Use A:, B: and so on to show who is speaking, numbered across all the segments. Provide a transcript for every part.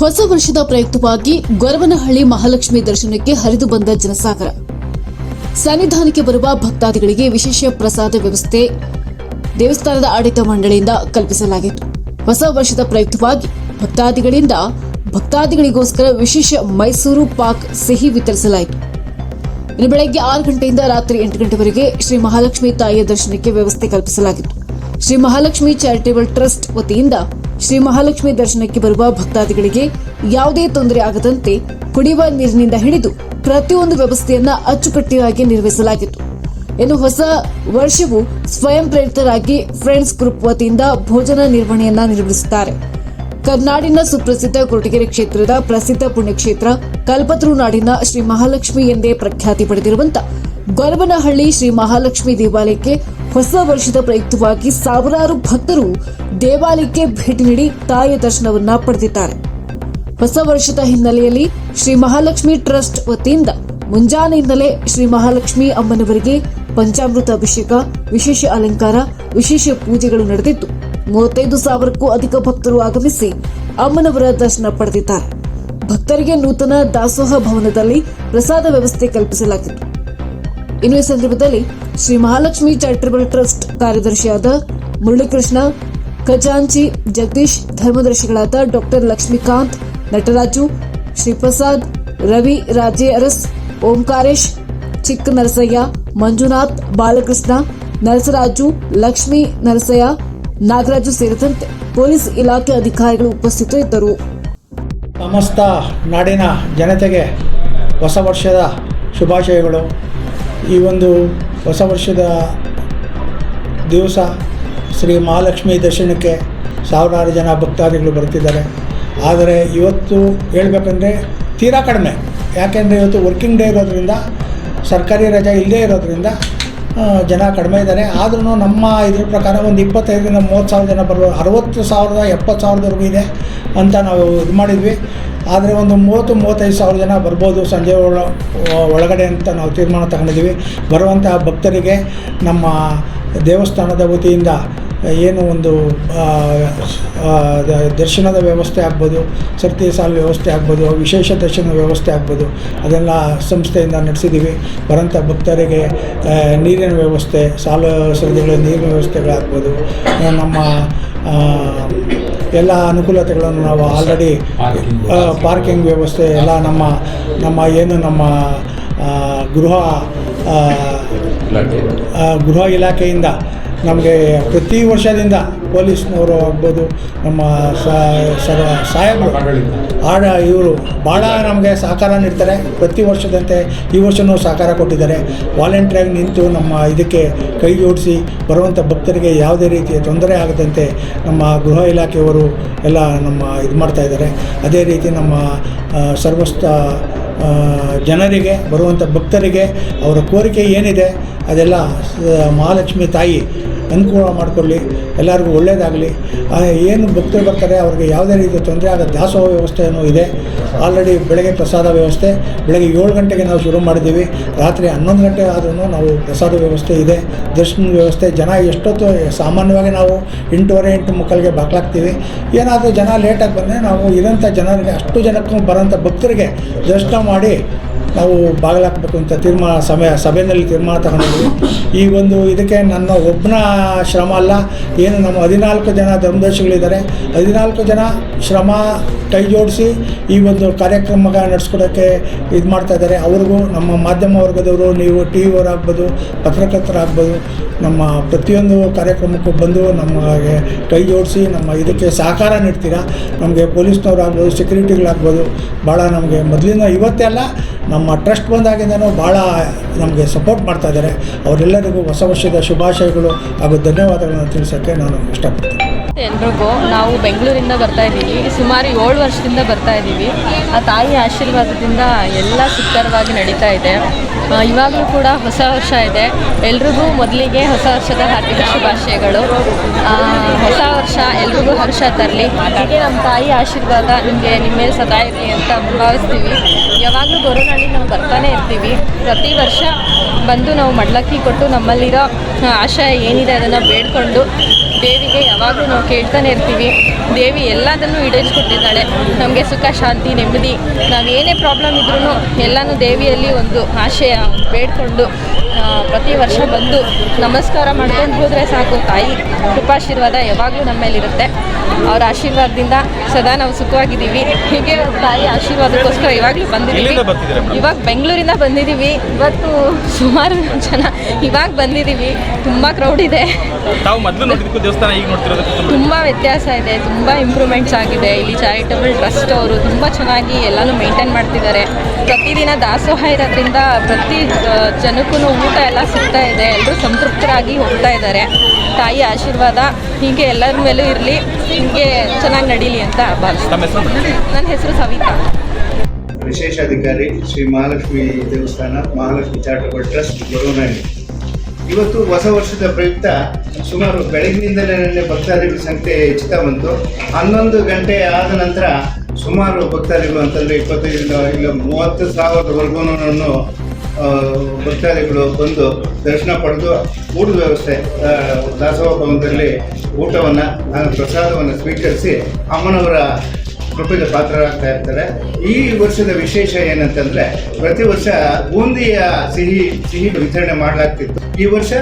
A: ಹೊಸ ವರ್ಷದ ಪ್ರಯುಕ್ತವಾಗಿ ಗೊರವನಹಳ್ಳಿ ಮಹಾಲಕ್ಷ್ಮಿ ದರ್ಶನಕ್ಕೆ ಹರಿದು ಬಂದ ಜನಸಾಗರ. ಸನ್ನಿಧಾನಕ್ಕೆ ಬರುವ ಭಕ್ತಾದಿಗಳಿಗೆ ವಿಶೇಷ ಪ್ರಸಾದ ವ್ಯವಸ್ಥೆ ದೇವಸ್ಥಾನದ ಆಡಳಿತ ಮಂಡಳಿಯಿಂದ ಕಲ್ಪಿಸಲಾಗಿತ್ತು. ಹೊಸ ವರ್ಷದ ಪ್ರಯುಕ್ತವಾಗಿ ಭಕ್ತಾದಿಗಳಿಂದ ಭಕ್ತಾದಿಗಳಿಗೋಸ್ಕರ ವಿಶೇಷ ಮೈಸೂರು ಪಾಕ್ ಸಿಹಿ ವಿತರಿಸಲಾಯಿತು. ಇನ್ನು ಬೆಳಗ್ಗೆ ಆರು ಗಂಟೆಯಿಂದ ರಾತ್ರಿ ಎಂಟು ಗಂಟೆವರೆಗೆ ಶ್ರೀ ಮಹಾಲಕ್ಷ್ಮಿ ತಾಯಿಯ ದರ್ಶನಕ್ಕೆ ವ್ಯವಸ್ಥೆ ಕಲ್ಪಿಸಲಾಗಿತ್ತು. ಶ್ರೀ ಮಹಾಲಕ್ಷ್ಮಿ ಚಾರಿಟೇಬಲ್ ಟ್ರಸ್ಟ್ ವತಿಯಿಂದ ಶ್ರೀ ಮಹಾಲಕ್ಷ್ಮಿ ದರ್ಶನಕ್ಕೆ ಬರುವ ಭಕ್ತಾದಿಗಳಿಗೆ ಯಾವುದೇ ತೊಂದರೆ ಆಗದಂತೆ ಕುಡಿಯುವ ನೀರಿನಿಂದ ಹಿಡಿದು ಪ್ರತಿಯೊಂದು ವ್ಯವಸ್ಥೆಯನ್ನ ಅಚ್ಚುಕಟ್ಟಾಗಿ ನಿರ್ವಹಿಸಲಾಗಿತ್ತು. ಇನ್ನು ಹೊಸ ವರ್ಷವು ಸ್ವಯಂ ಪ್ರೇರಿತರಾಗಿ ಫ್ರೆಂಡ್ಸ್ ಗ್ರೂಪ್ ವತಿಯಿಂದ ಭೋಜನ ನಿರ್ವಹಣೆಯನ್ನ ನಿರ್ವಹಿಸುತ್ತಾರೆ. ಕರ್ನಾಡಿನ ಸುಪ್ರಸಿದ್ಧ ಕೊರಟಗೆರೆ ಕ್ಷೇತ್ರದ ಪ್ರಸಿದ್ಧ ಪುಣ್ಯಕ್ಷೇತ್ರ ಕಲ್ಪತರು ನಾಡಿನ ಶ್ರೀ ಮಹಾಲಕ್ಷ್ಮಿ ಎಂದೇ ಪ್ರಖ್ಯಾತಿ ಪಡೆದಿರುವಂತ ಗೊರವನಹಳ್ಳಿ ಶ್ರೀ ಮಹಾಲಕ್ಷ್ಮಿ ದೇವಾಲಯಕ್ಕೆ ಹೊಸ ವರ್ಷದ ಪ್ರಯುಕ್ತವಾಗಿ ಸಾವಿರಾರು ಭಕ್ತರು ದೇವಾಲಯಕ್ಕೆ ಭೇಟಿ ನೀಡಿ ತಾಯಿಯ ದರ್ಶನವನ್ನ ಪಡೆದಿದ್ದಾರೆ. ಹೊಸ ವರ್ಷದ ಹಿನ್ನೆಲೆಯಲ್ಲಿ ಶ್ರೀ ಮಹಾಲಕ್ಷ್ಮಿ ಟ್ರಸ್ಟ್ ವತಿಯಿಂದ ಮುಂಜಾನೆಯಿಂದಲೇ ಶ್ರೀ ಮಹಾಲಕ್ಷ್ಮಿ ಅಮ್ಮನವರಿಗೆ ಪಂಚಾಮೃತ ಅಭಿಷೇಕ, ವಿಶೇಷ ಅಲಂಕಾರ, ವಿಶೇಷ ಪೂಜೆಗಳು ನಡೆದಿದ್ದು, ಮೂವತ್ತೈದು ಸಾವಿರಕ್ಕೂ ಅಧಿಕ ಭಕ್ತರು ಆಗಮಿಸಿ ಅಮ್ಮನವರ ದರ್ಶನ ಪಡೆದಿದ್ದಾರೆ. ಭಕ್ತರಿಗೆ ನೂತನ ದಾಸೋಹ ಭವನದಲ್ಲಿ ಪ್ರಸಾದ ವ್ಯವಸ್ಥೆ ಕಲ್ಪಿಸಲಾಗಿತ್ತು. ಇನ್ನು ಈ ಸಂದರ್ಭದಲ್ಲಿ ಶ್ರೀ ಮಹಾಲಕ್ಷ್ಮಿ ಚಾರಿಟಬಲ್ ಟ್ರಸ್ಟ್ ಕಾರ್ಯದರ್ಶಿಯಾದ ಮುರಳೀಕೃಷ್ಣ, ಖಜಾಂಚಿ ಜಗದೀಶ್ ಧರ್ಮದರ್ಶಿಗಳಾದ ಡಾಕ್ಟರ್ ಲಕ್ಷ್ಮೀಕಾಂತ್, ನಟರಾಜು ಶ್ರೀಪ್ರಸಾದ್, ರವಿ ರಾಜೇ ಅರಸ್ ಓಂಕಾರೇಶ್ ಚಿಕ್ಕ ನರಸಯ್ಯ ಮಂಜುನಾಥ್ ಬಾಲಕೃಷ್ಣ, ನರಸರಾಜು ಲಕ್ಷ್ಮೀ ನರಸಯ್ಯ, ನಾಗರಾಜು ಸೇರಿದಂತೆ ಪೊಲೀಸ್ ಇಲಾಖೆ ಅಧಿಕಾರಿಗಳು ಉಪಸ್ಥಿತರಿದ್ದರು.
B: ಸಮಸ್ತ ನಾಡಿನ ಜನತೆಗೆ ಹೊಸ ವರ್ಷದ ಶುಭಾಶಯಗಳು. ಈ ಒಂದು ಹೊಸ ವರ್ಷದ ದಿವಸ ಶ್ರೀ ಮಹಾಲಕ್ಷ್ಮಿ ದರ್ಶನಕ್ಕೆ ಸಾವಿರಾರು ಜನ ಭಕ್ತಾದಿಗಳು ಬರ್ತಿದ್ದಾರೆ. ಆದರೆ ಇವತ್ತು ಹೇಳಬೇಕಂದ್ರೆ ತೀರಾ ಕಡಿಮೆ. ಯಾಕೆಂದರೆ ಇವತ್ತು ವರ್ಕಿಂಗ್ ಡೇ ಇರೋದರಿಂದ, ಸರ್ಕಾರಿ ರಜೆ ಇಲ್ಲದೇ ಇರೋದರಿಂದ ಜನ ಕಡಿಮೆ ಇದ್ದಾರೆ. ಆದ್ರೂ ನಮ್ಮ ಇದ್ರ ಪ್ರಕಾರ ಒಂದು ಇಪ್ಪತ್ತೈದರಿಂದ ಮೂವತ್ತು ಸಾವಿರ ಜನ ಬರುವ, ಅರವತ್ತು ಸಾವಿರದ, ಎಪ್ಪತ್ತು ಸಾವಿರದವರೆಗೂ ಇದೆ ಅಂತ ನಾವು ಇದು ಮಾಡಿದ್ವಿ. ಆದರೆ ಒಂದು ಮೂವತ್ತು, ಮೂವತ್ತೈದು ಸಾವಿರ ಜನ ಬರ್ಬೋದು ಸಂಜೆ ಒಳ, ಒಳಗಡೆ ಅಂತ ನಾವು ತೀರ್ಮಾನ ತಗೊಂಡಿದ್ದೀವಿ. ಬರುವಂತಹ ಭಕ್ತರಿಗೆ ನಮ್ಮ ದೇವಸ್ಥಾನದ ವತಿಯಿಂದ ಏನು ಒಂದು ದರ್ಶನದ ವ್ಯವಸ್ಥೆ ಆಗ್ಬೋದು, ಸರ್ತಿ ಸಾಲು ವ್ಯವಸ್ಥೆ ಆಗ್ಬೋದು, ವಿಶೇಷ ದರ್ಶನ ವ್ಯವಸ್ಥೆ ಆಗ್ಬೋದು, ಅದೆಲ್ಲ ಸಂಸ್ಥೆಯಿಂದ ನಡೆಸಿದ್ದೀವಿ. ಬರೋಂಥ ಭಕ್ತರಿಗೆ ನೀರಿನ ವ್ಯವಸ್ಥೆ, ಸಾಲ, ಸರದಿಗಳ ನೀರಿನ ವ್ಯವಸ್ಥೆಗಳಾಗ್ಬೋದು, ನಮ್ಮ ಎಲ್ಲ ಅನುಕೂಲತೆಗಳನ್ನು ನಾವು ಆಲ್ರೆಡಿ ಪಾರ್ಕಿಂಗ್ ವ್ಯವಸ್ಥೆ. ಎಲ್ಲ ನಮ್ಮ ನಮ್ಮ ಏನು ನಮ್ಮ ಗೃಹ ಗೃಹ ಇಲಾಖೆಯಿಂದ ನಮಗೆ ಪ್ರತಿ ವರ್ಷದಿಂದ ಪೊಲೀಸ್ನವರು ಆಗ್ಬೋದು, ನಮ್ಮ ಸಾಹೇಬರು, ಆಡ, ಇವರು ಭಾಳ ನಮಗೆ ಸಹಕಾರ ನೀಡ್ತಾರೆ. ಪ್ರತಿ ವರ್ಷದಂತೆ ಈ ವರ್ಷವೂ ಸಹಕಾರ ಕೊಟ್ಟಿದ್ದಾರೆ. ವಾಲಂಟಿಯರಾಗಿ ನಿಂತು ನಮ್ಮ ಇದಕ್ಕೆ ಕೈ ಜೋಡಿಸಿ ಬರುವಂಥ ಭಕ್ತರಿಗೆ ಯಾವುದೇ ರೀತಿಯ ತೊಂದರೆ ಆಗದಂತೆ ನಮ್ಮ ಗೃಹ ಇಲಾಖೆಯವರು ಎಲ್ಲ ನಮ್ಮ ಇದು ಮಾಡ್ತಾ ಇದ್ದಾರೆ. ಅದೇ ರೀತಿ ನಮ್ಮ ಸರ್ವಸ್ಥ ಜನರಿಗೆ ಬರುವಂಥ ಭಕ್ತರಿಗೆ ಅವರ ಕೋರಿಕೆ ಏನಿದೆ ಅದೆಲ್ಲ ಮಹಾಲಕ್ಷ್ಮಿ ತಾಯಿ ಅನುಕೂಲ ಮಾಡಿಕೊಳ್ಳಿ ಎಲ್ಲರಿಗೂ ಒಳ್ಳೆಯದಾಗಲಿ ಏನು ಭಕ್ತರು ಬರ್ತಾರೆ, ಅವ್ರಿಗೆ ಯಾವುದೇ ರೀತಿಯ ತೊಂದರೆ ಆಗೋ ದಾಸೋಹ ವ್ಯವಸ್ಥೆಯೂ ಇದೆ. ಆಲ್ರೆಡಿ ಬೆಳಗ್ಗೆ ಪ್ರಸಾದ ವ್ಯವಸ್ಥೆ, ಬೆಳಗ್ಗೆ ಏಳು ಗಂಟೆಗೆ ನಾವು ಶುರು ಮಾಡಿದ್ದೀವಿ. ರಾತ್ರಿ ಹನ್ನೊಂದು ಗಂಟೆ ಆದ್ರೂ ನಾವು ಪ್ರಸಾದ ವ್ಯವಸ್ಥೆ ಇದೆ. ದರ್ಶನ ವ್ಯವಸ್ಥೆ, ಜನ ಎಷ್ಟೊತ್ತು, ಸಾಮಾನ್ಯವಾಗಿ ನಾವು ಎಂಟೂವರೆ, ಎಂಟು ಮುಕ್ಕಾಲಿಗೆ ಬಾಕ್ಲಾಗ್ತೀವಿ ಏನಾದರೂ ಜನ ಲೇಟಾಗಿ ಬಂದರೆ ನಾವು ಇರೋಂಥ ಜನರಿಗೆ, ಅಷ್ಟು ಜನಕ್ಕೂ ಬರೋಂಥ ಭಕ್ತರಿಗೆ ದರ್ಶನ ಮಾಡಿ ನಾವು ಬಾಗಿಲಾಕಬೇಕು ಅಂತ ತೀರ್ಮಾನ ಸಮಯ ಸಭೆಯಲ್ಲಿ ತೀರ್ಮಾನ ತಗೊಂಡಿದ್ವಿ. ಈ ಒಂದು ಇದಕ್ಕೆ ನನ್ನ ಒಬ್ಬನ ಶ್ರಮ ಅಲ್ಲ, ಏನು ನಮ್ಮ ಹದಿನಾಲ್ಕು ಜನ ಧರ್ಮದರ್ಶಿಗಳಿದ್ದಾರೆ. ಹದಿನಾಲ್ಕು ಜನ ಶ್ರಮ ಕೈ ಜೋಡಿಸಿ ಈ ಒಂದು ಕಾರ್ಯಕ್ರಮ ನಡೆಸ್ಕೊಡೋಕ್ಕೆ ಇದು ಮಾಡ್ತಾ ಇದ್ದಾರೆ. ಅವ್ರಿಗೂ ನಮ್ಮ ಮಾಧ್ಯಮ ವರ್ಗದವರು, ನೀವು ಟಿ ವಿಯವರಾಗ್ಬೋದು ಪತ್ರಕರ್ತರಾಗ್ಬೋದು, ನಮ್ಮ ಪ್ರತಿಯೊಂದು ಕಾರ್ಯಕ್ರಮಕ್ಕೂ ಬಂದು ನಮಗೆ ಕೈ ಜೋಡಿಸಿ ನಮ್ಮ ಇದಕ್ಕೆ ಸಹಕಾರ ನೀಡ್ತೀರಾ? ನಮಗೆ ಪೊಲೀಸ್ನವ್ರಾಗ್ಬೋದು, ಸೆಕ್ಯೂರಿಟಿಗಳಾಗ್ಬೋದು ಭಾಳ ನಮಗೆ ಮೊದಲಿನ ಇವತ್ತೇ ಅಲ್ಲ ನಮ್ಮ ಟ್ರಸ್ಟ್ ಬಂದಾಗಿಂದನೂ ಭಾಳ ನಮಗೆ ಸಪೋರ್ಟ್ ಮಾಡ್ತಾ ಇದ್ದಾರೆ. ಅವರೆಲ್ಲರಿಗೂ ಹೊಸ ವರ್ಷದ ಶುಭಾಶಯಗಳು ಹಾಗೂ ಧನ್ಯವಾದಗಳನ್ನು ತಿಳಿಸೋಕ್ಕೆ ನಾನು ಇಷ್ಟಪಡ್ತೀನಿ.
C: ಎಲ್ರಿಗೂ. ನಾವು ಬೆಂಗಳೂರಿಂದ ಬರ್ತಾ ಇದ್ದೀವಿ. ಸುಮಾರು ಏಳು ವರ್ಷದಿಂದ ಬರ್ತಾ ಇದ್ದೀವಿ. ಆ ತಾಯಿ ಆಶೀರ್ವಾದದಿಂದ ಎಲ್ಲ ಸುಖರವಾಗಿ ನಡೀತಾ ಇದೆ. ಇವಾಗಲೂ ಕೂಡ ಹೊಸ ವರ್ಷ ಇದೆ. ಎಲ್ರಿಗೂ ಮೊದಲಿಗೆ ಹೊಸ ವರ್ಷದ ಹಾರ್ದಿಕ ಶುಭಾಶಯಗಳು. ಹೊಸ ವರ್ಷ ಎಲ್ರಿಗೂ ಹರ್ಷ ತರಲಿ. ಹಾಗೆ ನಮ್ಮ ತಾಯಿ ಆಶೀರ್ವಾದ ನಿಮಗೆ, ನಿಮ್ಮ ಸದಾ ಇರಲಿ ಅಂತ ಭಾವಿಸ್ತೀವಿ. ಯಾವಾಗಲೂ ಗೊರವನಹಳ್ಳಿ ನಾವು ಬರ್ತಾನೆ ಇರ್ತೀವಿ. ಪ್ರತಿ ವರ್ಷ ಬಂದು ನಾವು ಮಡ್ಲಕ್ಕಿ ಕೊಟ್ಟು ನಮ್ಮಲ್ಲಿರೋ ಆಶಯ ಏನಿದೆ ಅದನ್ನು ಬೇಡ್ಕೊಂಡು ದೇವಿಗೆ ಯಾವಾಗಲೂ ನಾವು ಕೇಳ್ತಾನೆ ಇರ್ತೀವಿ. ದೇವಿ ಎಲ್ಲದನ್ನು ಈಡೇರಿಸ್ಕೊಟ್ಟಿದ್ದಾಳೆ. ನಮಗೆ ಸುಖ, ಶಾಂತಿ, ನೆಮ್ಮದಿ. ನಾವು ಏನೇ ಪ್ರಾಬ್ಲಮ್ ಇದ್ರೂ ಎಲ್ಲನೂ ದೇವಿಯಲ್ಲಿ ಒಂದು ಆಶಯ ಬೇಡ್ಕೊಂಡು ಪ್ರತಿ ವರ್ಷ ಬಂದು ನಮಸ್ಕಾರ ಮಾಡ್ಕೊಂಡು ಹೋದರೆ ಸಾಕು ತಾಯಿ. ಕೃಪಾಶೀರ್ವಾದ ಯಾವಾಗಲೂ ನಮ್ಮ ಮೇಲಿರುತ್ತೆ ಅವರ ಆಶೀರ್ವಾದದಿಂದ ಸದಾ ನಾವು ಸುಖವಾಗಿದ್ದೀವಿ. ಹೀಗೆ ತಾಯಿ ಆಶೀರ್ವಾದಕ್ಕೋಸ್ಕರ ಇವಾಗಲೂ ಬಂದಿದ್ದೀವಿ? ಇವಾಗ ಬೆಂಗಳೂರಿಂದ ಬಂದಿದ್ದೀವಿ. ಇವತ್ತು ಸುಮಾರು ಜನ ಇವಾಗ ಬಂದಿದ್ದೀವಿ. ತುಂಬ ಕ್ರೌಡ್ ಇದೆ.
D: ತಾವು ಮೊದಲು ನೋಡಿದ್ದಕ್ಕೂ ದೇವಸ್ಥಾನ ಈಗ ನೋಡ್ತಿರೋದಕ್ಕೂ ತುಂಬ
C: ವ್ಯತ್ಯಾಸ ಇದೆ. ತುಂಬ ಇಂಪ್ರೂವ್ಮೆಂಟ್ಸ್ ಆಗಿದೆ. ಇಲ್ಲಿ ಚಾರಿಟಬಲ್ ಟ್ರಸ್ಟ್ ಅವರು ತುಂಬ ಚೆನ್ನಾಗಿ ಎಲ್ಲನೂ ಮೇಂಟೈನ್ ಮಾಡ್ತಿದ್ದಾರೆ. ಪ್ರತಿದಿನ ದಾಸೋಹ ಇರೋದ್ರಿಂದ ಪ್ರತಿ ಜನಕ್ಕೂ ಊಟ ಎಲ್ಲ ಸಿಗ್ತಾ ಇದೆ. ಎಲ್ಲರೂ ಸಂತೃಪ್ತರಾಗಿ ಹೋಗ್ತಾ ಇದ್ದಾರೆ. ತಾಯಿ ಆಶೀರ್ವಾದ ಹೀಗೆ ಎಲ್ಲರ ಮೇಲೂ ಇರಲಿ. ಹೀಗೆ ಚೆನ್ನಾಗಿ ನಡೀಲಿ ಅಂತ ಭಾವಿಸ್ತೀನಿ. ನನ್ನ ಹೆಸರು? ಸವಿತಾ.
E: ವಿಶೇಷಾಧಿಕಾರಿ ಶ್ರೀ ಮಹಾಲಕ್ಷ್ಮಿ ದೇವಸ್ಥಾನ ಮಹಾಲಕ್ಷ್ಮಿ ಚಾರಿಟಬಲ್ ಟ್ರಸ್ಟ್ ಗೊರವನಹಳ್ಳಿ ಇವತ್ತು ಹೊಸ ವರ್ಷದ ಪ್ರಯುಕ್ತ ಸುಮಾರು ಬೆಳಗಿನಿಂದಲೇ ನನ್ನ ಭಕ್ತಾದಿಗಳ ಸಂಖ್ಯೆ ಹೆಚ್ಚುತ್ತಾ ಬಂತು. ಹನ್ನೊಂದು ಗಂಟೆ ಆದ ನಂತರ ಸುಮಾರು ಭಕ್ತಾದಿಗಳು ಅಂತಂದರೆ ಇಪ್ಪತ್ತೈದರಿಂದ ಇಲ್ಲ ಮೂವತ್ತು ಸಾವಿರದವರೆಗೂ ಭಕ್ತಾದಿಗಳು ಬಂದು ದರ್ಶನ ಪಡೆದು ಊಟದ ವ್ಯವಸ್ಥೆ ದಾಸೋಹ ಭವನದಲ್ಲಿ ಊಟವನ್ನು ಪ್ರಸಾದವನ್ನು ಸ್ವೀಕರಿಸಿ ಅಮ್ಮನವರ ಕೃಪೆಗೆ ಪಾತ್ರರಾಗ್ತಾ ಇರ್ತಾರೆ. ಈ ವರ್ಷದ ವಿಶೇಷ ಏನಂತಂದರೆ, ಪ್ರತಿ ವರ್ಷ ಬೂಂದಿಯ ಸಿಹಿ ಸಿಹಿ ವಿತರಣೆ ಮಾಡಲಾಗ್ತಿತ್ತು. ಈ ವರ್ಷ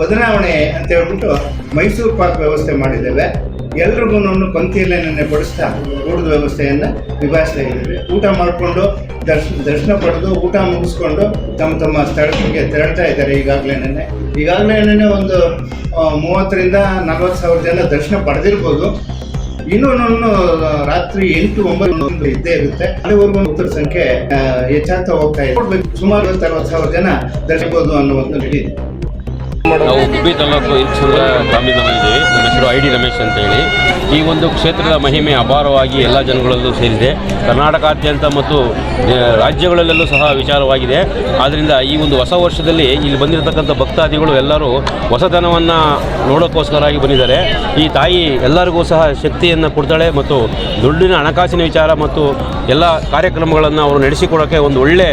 E: ಬದಲಾವಣೆ ಅಂತ ಹೇಳ್ಬಿಟ್ಟು ಮೈಸೂರು ಪಾಕ್ ವ್ಯವಸ್ಥೆ ಮಾಡಿದ್ದೇವೆ. ಎಲ್ರಿಗೂ ಪಂಕ್ತಿಯಲ್ಲೇ ಬಡಿಸ್ತಾ ಊಟದ ವ್ಯವಸ್ಥೆಯನ್ನು ನಿಭಾಯಿಸ್ತಾ ಇದ್ದೀವಿ ಊಟ ಮಾಡಿಕೊಂಡು ದರ್ಶನ ದರ್ಶನ ಪಡೆದು ಊಟ ಮುಗಿಸ್ಕೊಂಡು ತಮ್ಮ ತಮ್ಮ ಸ್ಥಳಕ್ಕೆ ತೆರಳ್ತಾ ಇದ್ದಾರೆ ಈಗಾಗಲೇ ನೆನ್ನೆ. ಈಗಾಗಲೇ ಒಂದು ಮೂವತ್ತರಿಂದ ನಲ್ವತ್ತು ಸಾವಿರ ಜನ ದರ್ಶನ ಪಡೆದಿರ್ಬೋದು. ಇನ್ನೂ ನನ್ನ ರಾತ್ರಿ ಎಂಟು ಒಂಬತ್ತು ಇದ್ದೇ ಇರುತ್ತೆ. ಅಲ್ಲಿವರೆಗೂ ಭಕ್ತರ ಸಂಖ್ಯೆ ಹೆಚ್ಚಾಗ್ತಾ ಹೋಗ್ತಾ ಇದೆ. ಸುಮಾರು ಅರವತ್ತು ಸಾವಿರ ಜನ ದರ್ಶಿಬೋದು ಅನ್ನೋ ಒಂದು ನಡೀಇದೆ
F: ನಾವು ಗುಬ್ಬಿ ತಾಲೂಕು ಚಂದ್ರ ಗ್ರಾಮೀಣದಲ್ಲಿದ್ದೀವಿ ನಮ್ಮ ಹೆಸರು ಐ ಡಿ ರಮೇಶ್ ಅಂತ ಹೇಳಿ ಈ ಒಂದು ಕ್ಷೇತ್ರದ ಮಹಿಮೆ ಅಪಾರವಾಗಿ ಎಲ್ಲ ಜನಗಳಲ್ಲೂ ಸೇರಿದೆ. ಕರ್ನಾಟಕಾದ್ಯಂತ ಮತ್ತು ರಾಜ್ಯಗಳಲ್ಲೂ ಸಹ ವಿಚಾರವಾಗಿದೆ. ಆದ್ದರಿಂದ ಈ ಒಂದು ಹೊಸ ವರ್ಷದಲ್ಲಿ ಇಲ್ಲಿ ಬಂದಿರತಕ್ಕಂಥ ಭಕ್ತಾದಿಗಳು ಎಲ್ಲರೂ ಹೊಸತನವನ್ನು ನೋಡೋಕ್ಕೋಸ್ಕರವಾಗಿ ಬಂದಿದ್ದಾರೆ. ಈ ತಾಯಿ ಎಲ್ಲರಿಗೂ ಸಹ ಶಕ್ತಿಯನ್ನು ಕೊಡ್ತಾಳೆ ಮತ್ತು ದುಡ್ಡಿನ ಹಣಕಾಸಿನ ವಿಚಾರ ಮತ್ತು ಎಲ್ಲ ಕಾರ್ಯಕ್ರಮಗಳನ್ನು ಅವರು ನಡೆಸಿಕೊಡೋಕ್ಕೆ ಒಂದು ಒಳ್ಳೆ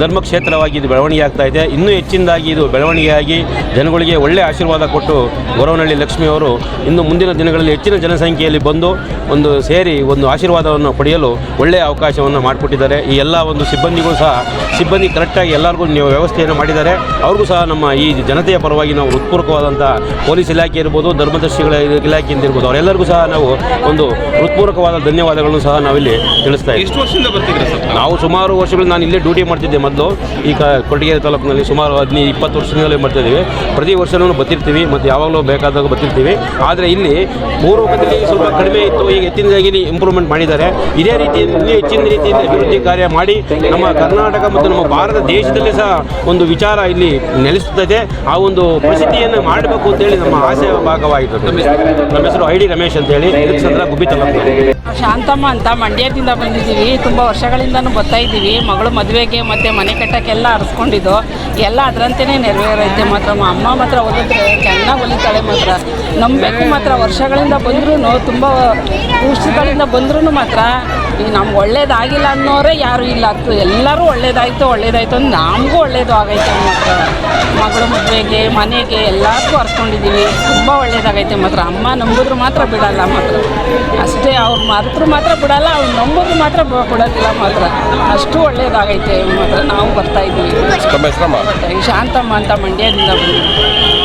F: ಧರ್ಮಕ್ಷೇತ್ರವಾಗಿ ಇದು ಬೆಳವಣಿಗೆ ಆಗ್ತಾ ಇದೆ. ಇನ್ನೂ ಹೆಚ್ಚಿನದಾಗಿ ಇದು ಬೆಳವಣಿಗೆಯಾಗಿ ಜನಗಳಿಗೆ ಒಳ್ಳೆಯ ಆಶೀರ್ವಾದ ಕೊಟ್ಟು ಗೊರವನಹಳ್ಳಿ ಲಕ್ಷ್ಮಿ ಅವರು ಇನ್ನು ಮುಂದಿನ ದಿನಗಳಲ್ಲಿ ಹೆಚ್ಚಿನ ಜನಸಂಖ್ಯೆಯಲ್ಲಿ ಬಂದು ಒಂದು ಸೇರಿ ಒಂದು ಆಶೀರ್ವಾದವನ್ನು ಪಡೆಯಲು ಒಳ್ಳೆಯ ಅವಕಾಶವನ್ನು ಮಾಡಿಕೊಟ್ಟಿದ್ದಾರೆ. ಈ ಎಲ್ಲ ಒಂದು ಸಿಬ್ಬಂದಿಗೂ ಸಹ ಸಿಬ್ಬಂದಿ ಕರೆಕ್ಟಾಗಿ ಎಲ್ಲರಿಗೂ ನೀವು ವ್ಯವಸ್ಥೆಯನ್ನು ಮಾಡಿದ್ದಾರೆ. ಅವ್ರಿಗೂ ಸಹ ನಮ್ಮ ಈ ಜನತೆಯ ಪರವಾಗಿ ನಾವು ಹೃತ್ಪೂರ್ವಕವಾದಂಥ ಪೊಲೀಸ್ ಇಲಾಖೆ ಇರ್ಬೋದು ಧರ್ಮದರ್ಶಿಗಳ ಇಲಾಖೆಯಿಂದ ಇರ್ಬೋದು ಅವರೆಲ್ಲರಿಗೂ ಸಹ ನಾವು ಒಂದು ಹೃತ್ಪೂರ್ವಕವಾದ ಧನ್ಯವಾದಗಳನ್ನು ಸಹ ನಾವಿಲ್ಲಿ ತಿಳಿಸ್ತಾ ಇದ್ದೀವಿ.
D: ವರ್ಷದಿಂದ ಸರ್
F: ನಾವು ಸುಮಾರು ವರ್ಷಗಳು ನಾನು ಇಲ್ಲೇ ಡ್ಯೂಟಿ ಮಾಡ್ತಿದ್ದೆ ಮೊದಲು. ಈ ಕ ಕೊಟ್ಟಿಗೆರೆ ತಾಲೂಕಿನಲ್ಲಿ ಸುಮಾರು ಹದಿನೈದು ಇಪ್ಪತ್ತು ವರ್ಷದಿಂದಲೇ ಮಾಡ್ತಿದ್ದೀವಿ. ಪ್ರತಿ ವರ್ಷವೂ ಬತ್ತಿರ್ತೀವಿ ಮತ್ತು ಯಾವಾಗಲೂ ಬೇಕಾದಾಗ ಬತ್ತಿರ್ತೀವಿ ಆದರೆ ಇಲ್ಲಿ ಪೂರ್ವಕದಲ್ಲಿ ಸ್ವಲ್ಪ ಕಡಿಮೆ ಇತ್ತು. ಈಗ ಹೆಚ್ಚಿನದಾಗಿ ಇಂಪ್ರೂವ್ಮೆಂಟ್ ಮಾಡಿದ್ದಾರೆ. ಇದೇ ರೀತಿ ಇನ್ನೂ ಹೆಚ್ಚಿನ ರೀತಿಯಲ್ಲಿ ಅಭಿವೃದ್ಧಿ ಕಾರ್ಯ ಮಾಡಿ ನಮ್ಮ ಕರ್ನಾಟಕ ಮತ್ತು ನಮ್ಮ ಭಾರತ ದೇಶದಲ್ಲಿ ಸಹ ಒಂದು ವಿಚಾರ ಇಲ್ಲಿ ನೆಲೆಸುತ್ತದೆ. ಆ ಒಂದು ಪ್ರಸಿದ್ಧಿಯನ್ನು ಮಾಡಬೇಕು ಅಂತೇಳಿ ನಮ್ಮ ಆಸೆ ಭಾಗವಾಯಿತು. ನಮ್ಮ ಹೆಸರು ಐ ಡಿ ರಮೇಶ್ ಅಂತೇಳಿ ಹೇಳಿ. ಸಂದ್ರ ಗುಬ್ಬಿ ತಾಲೂಕು
G: ಶಾಂತಮ್ಮ ಅಂತ ಮಂಡ್ಯದಿಂದ ಬಂದಿದ್ದೀವಿ. ತುಂಬ ವರ್ಷಗಳಿಂದನೂ ಬರ್ತಾ ಇದ್ದೀವಿ. ಮಗಳು ಮದುವೆಗೆ ಮತ್ತು ಮನೆ ಕಟ್ಟೋಕ್ಕೆಲ್ಲ ಅರ್ಸ್ಕೊಂಡಿದ್ದು. ಎಲ್ಲ ಅದರಂತೆಯೇ ನೆರವೇರೈತೆ ಮಾತ್ರ ಅಮ್ಮ ಮಾತ್ರ ಹೊಲಿದ್ರೆ ಚೆನ್ನಾಗಿ ಹೊಲಿತಾಳೆ ಮಾತ್ರ ನಮ್ಮ ಬೆಕ್ಕು ಮಾತ್ರ. ವರ್ಷಗಳಿಂದ ಬಂದ್ರೂ ತುಂಬ ಪೂಷ್ಟಿಗಳಿಂದ ಬಂದ್ರೂ ಮಾತ್ರ. ಈಗ ನಮ್ಗೆ ಒಳ್ಳೇದಾಗಿಲ್ಲ ಅನ್ನೋರೇ ಯಾರೂ ಇಲ್ಲ. ಅದು ಎಲ್ಲರೂ ಒಳ್ಳೇದಾಯಿತು ಒಳ್ಳೇದಾಯಿತು ಅಂದ್ರೆ ನಮಗೂ ಒಳ್ಳೇದು ಆಗೈತೆ ಮಾತ್ರ. ಮಗಳ ಮದುವೆಗೆ ಮನೆಗೆ ಎಲ್ಲರಿಗೂ ಅರ್ಸ್ಕೊಂಡಿದ್ದೀವಿ ತುಂಬ ಒಳ್ಳೇದಾಗೈತೆ ಮಾತ್ರ. ಅಮ್ಮ ನಂಬಿದ್ರು ಮಾತ್ರ ಬಿಡಲ್ಲ ಮಾತ್ರ. ಅಷ್ಟೇ ಅವ್ರು ಮರೆತರು ಮಾತ್ರ ಬಿಡಲ್ಲ ಅವ್ರು ನಂಬಿದ್ರು ಮಾತ್ರ ಬ- ಬಿಡೋದಿಲ್ಲ ಮಾತ್ರ. ಅಷ್ಟು ಒಳ್ಳೇದಾಗೈತೆ ಮಾತ್ರ. ನಾವು ಬರ್ತಾಯಿದ್ದೀವಿ ಶಾಂತಮ್ಮ ಅಂತ ಮಂಡ್ಯದಿಂದ ಬಂದಿದ್ದೀವಿ